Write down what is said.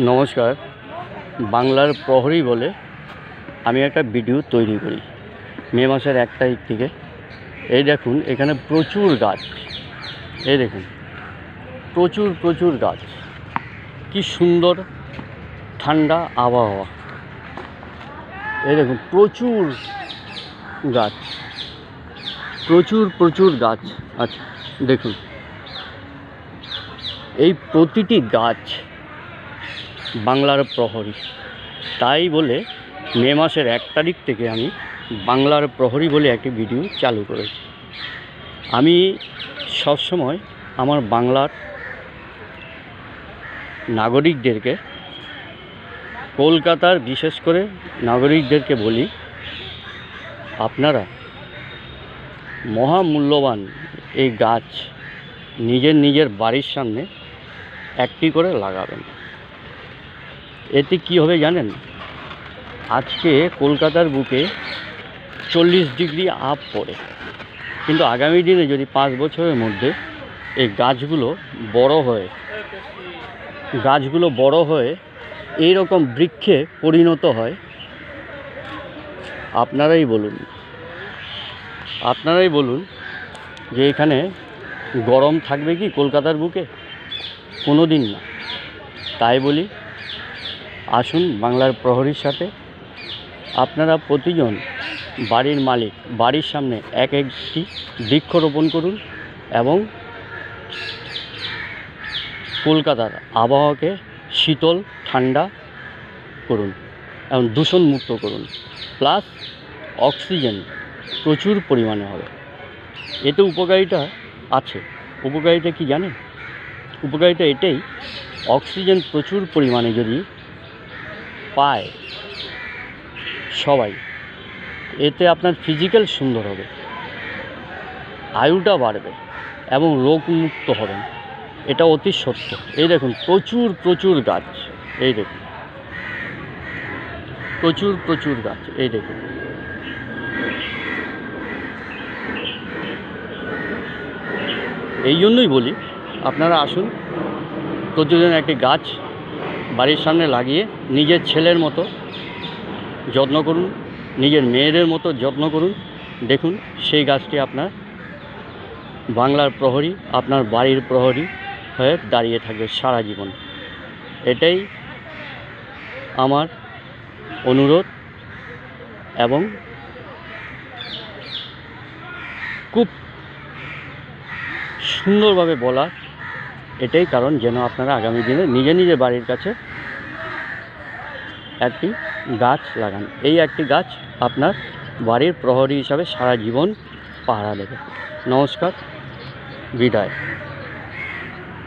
নমস্কার। বাংলার প্রহরী বলে আমি একটা ভিডিও তৈরি করি, মে মাসের এক তারিখ থেকে। এই দেখুন, এখানে প্রচুর গাছ। এই দেখুন, প্রচুর প্রচুর গাছ। কি সুন্দর ঠান্ডা আবহাওয়া। এই দেখুন, প্রচুর গাছ। প্রচুর প্রচুর গাছ। আচ্ছা দেখুন, এই প্রতিটি গাছ বাংলার প্রহরী। তাই বলে মে মাসের এক তারিখ থেকে আমি বাংলার প্রহরী বলে একটি ভিডিও চালু করেছি। আমি সবসময় আমার বাংলার নাগরিকদেরকে, কলকাতার বিশেষ করে নাগরিকদেরকে বলি, আপনারা মহামূল্যবান এই গাছ নিজের নিজের বাড়ির সামনে একটি করে লাগাবেন। এতে কি হবে জানেন? আজকে কলকাতার বুকে চল্লিশ ডিগ্রি আপ পড়ে। কিন্তু আগামী দিনে যদি পাঁচ বছরের মধ্যে এই গাছগুলো বড় হয়ে, গাছগুলো বড় হয়ে এই রকম বৃক্ষে পরিণত হয়, আপনারাই বলুন। আপনারাই বলুন যে এখানে গরম থাকবে কি কলকাতার বুকে? কোনো দিন না। তাই বলি আসুন বাংলার প্রহরীর সাথে। আপনারা প্রতিজন বাড়ির মালিক, বাড়ির সামনে এক একটি বৃক্ষরোপণ করুন এবং কলকাতার আবহাওয়াকে শীতল, ঠান্ডা করুন এবং দূষণমুক্ত করুন। প্লাস অক্সিজেন প্রচুর পরিমাণে হবে। এতে উপকারিতা আছে। উপকারিতা কি জানেন? উপকারিতা এটাই, অক্সিজেন প্রচুর পরিমাণে যদি পায় সবাই, এতে আপনার ফিজিক্যাল সুন্দর হবে, আয়ুটা বাড়বে এবং রোগমুক্ত হবেন, এটা অতি সত্য। এই দেখুন, প্রচুর প্রচুর গাছ, এই দেখুন। প্রচুর প্রচুর গাছ, এই দেখুন। এই জন্যই বলি, আপনারা আসুন, প্রতিদিন একটি গাছ বাড়ির সামনে লাগিয়ে নিজের ছেলের মতো যত্ন করুন, নিজের মেয়েদের মতো যত্ন করুন। দেখুন, সেই গাছটি আপনার বাংলার প্রহরী, আপনার বাড়ির প্রহরী হয়ে দাঁড়িয়ে থাকবে সারা জীবন। এটাই আমার অনুরোধ এবং খুব সুন্দরভাবে বলা এটাই কারণ যেন আপনারা আগামী দিনে নিজে নিজে বাড়ির কাছে একটি গাছ লাগান। এই একটি গাছ আপনার বাড়ির প্রহরী হিসাবে সারা জীবন পাহারা দেবে। নমস্কার, বিদায়।